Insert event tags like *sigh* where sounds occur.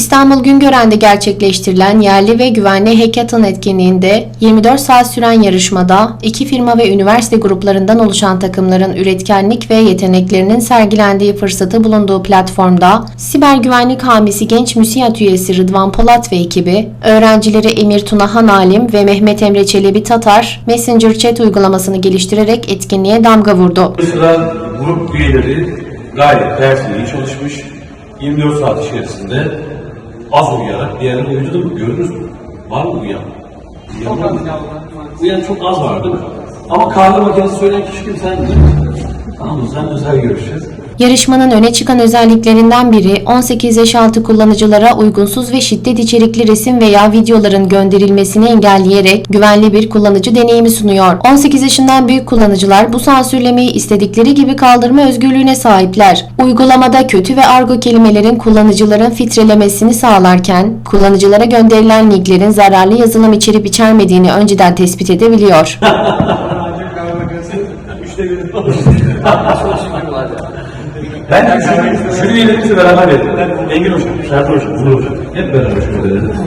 İstanbul Güngören'de gerçekleştirilen yerli ve güvenli hackathon etkinliğinde 24 saat süren yarışmada iki firma ve üniversite gruplarından oluşan takımların üretkenlik ve yeteneklerinin sergilendiği fırsatı bulunduğu platformda siber güvenlik hamisi genç müsiyat üyesi Rıdvan Polat ve ekibi, öğrencileri Emir Tunahan Alim ve Mehmet Emre Çelebi Tatar, Messenger Chat uygulamasını geliştirerek etkinliğe damga vurdu. Mesela grup üyeleri gayet iyi çalışmış. 24 saat içerisinde az uyuyarak diğerleri uyudu da mı? Gördünüz mü? Var mı uyuyan? Uyuyan, var mı? uyuyan çok az var değil mi? Ama kahve makinesi söyleyen kişi kim sen? Tamam mı? Sen özel görüşeceğiz. Yarışmanın öne çıkan özelliklerinden biri 18 yaş altı kullanıcılara uygunsuz ve şiddet içerikli resim veya videoların gönderilmesini engelleyerek güvenli bir kullanıcı deneyimi sunuyor. 18 yaşından büyük kullanıcılar bu sansürlemeyi istedikleri gibi kaldırma özgürlüğüne sahipler. Uygulamada kötü ve argo kelimelerin kullanıcıların filtrelemesini sağlarken kullanıcılara gönderilen linklerin zararlı yazılım içerip içermediğini önceden tespit edebiliyor. *laughs* Üçte biri falan. Çok şükür var ya. Ben de jüri, jüri üyelerimizi beraber yedim. Engin Hocam, Serdar Hocam, Uğur Hocam. Hep beraber jüri üyelerimiz.